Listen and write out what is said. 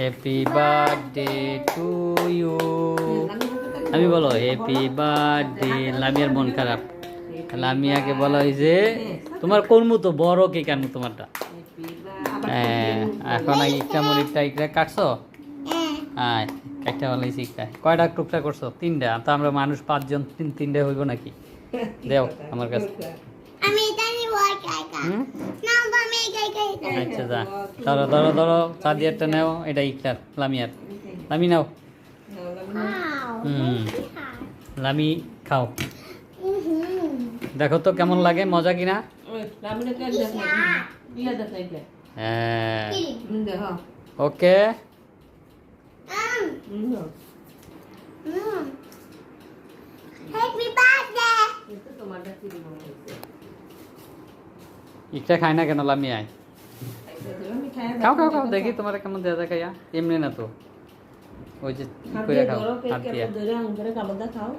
Happy birthday to you আমি বলো happy birthday লামিয়ার মন খারাপ। লামিয়াকে বলা হয়েছে তোমার কোন মতো বড় কেক আনব তোমারটা? হ্যাঁ এখন একটা মরিচটা একটা কাটছো? হ্যাঁ একটা বলাইছি একটা কয়টা টুকরা করছ? তিনটা? তো আমরা মানুষ পাঁচজন তিন তিনটা হইব নাকি? দেও আমার কাছে। আমি এটা নিব? না আচ্ছা যা। ধরো ধরো নেও এটা লামিয়ার। লামি নাও। হুম। লামি খাও। দেখো তো কেমন লাগে মজা কিনা? হ্যাঁ। ওকে আম হুম হ্যাপি বার্থডে ইকটা খায় না কেন লামি আয়। খাও খাও খাও দেখি তোমার কেমন দেয়া যায় খাইয়া। এমনি না তো। ওই যে করে খাও হাত দিয়া। খাও।